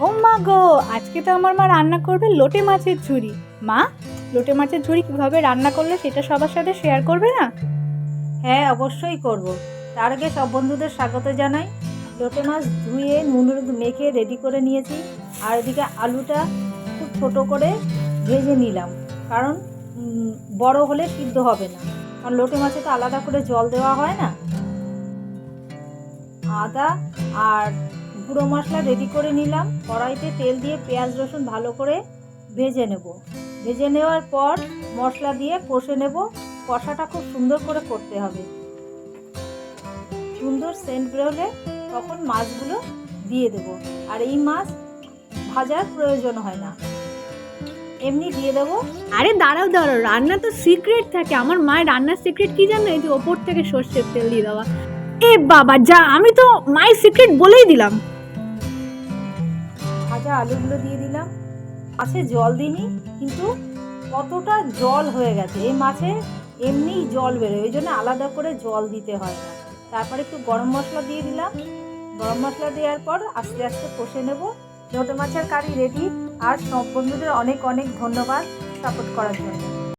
ও মা গো, আজকে তো আমার মা রান্না করবে লোটে মাছের ঝুড়ি। মা, লোটে মাছের ঝুড়ি কীভাবে রান্না করলে সেটা সবার সাথে শেয়ার করবে না? হ্যাঁ অবশ্যই করব। তার আগে সব বন্ধুদের স্বাগত জানাই। লোটে মাছ ধুয়ে নুন মেখে রেডি করে নিয়েছি। আর এদিকে আলুটা খুব ছোট করে ভেজে নিলাম। কারণ বড় হলে সিদ্ধ হবে না। কারণ লোটে মাছে তো আলাদা করে জল দেওয়া হয় না। আদা আর গুঁড়ো মশলা রেডি করে নিলাম। কড়াইতে তেল দিয়ে পেঁয়াজ রসুন ভালো করে ভেজে নেব। ভেজে নেওয়ার পর মশলা দিয়ে কষে নেব। কষাটা খুব সুন্দর করে করতে হবে। সুন্দর সেন্ট বেরোলে তখন মাছগুলো দিয়ে দেব। আর এই মাছ ভাজার প্রয়োজন হয় না। এমনি দিয়ে দেবো। আরে দাঁড়াও দাঁড়াও, রান্না তো সিক্রেট থাকে। আমার মায়ের রান্নার সিক্রেট কি জানো? এই যে ওপর থেকে সর্ষের তেল দিয়ে দেওয়া। এ বাবা, যা, আমি তো মায়ের সিক্রেট বলেই দিলাম। ভাজা আলুগুলো দিয়ে দিলাম। মাছে জল দিইনি, কিন্তু কতটা জল হয়ে গেছে। এই মাছে এমনিই জল বেরোয়, ওই জন্য আলাদা করে জল দিতে হয় তারপরে একটু গরম মশলা দিয়ে দিলাম। গরম মশলা দেওয়ার পর আস্তে আস্তে কষে নেব। ছোটো মাছের কারি রেডি। আর সব বন্ধুদের অনেক অনেক ধন্যবাদ সাপোর্ট করার জন্য।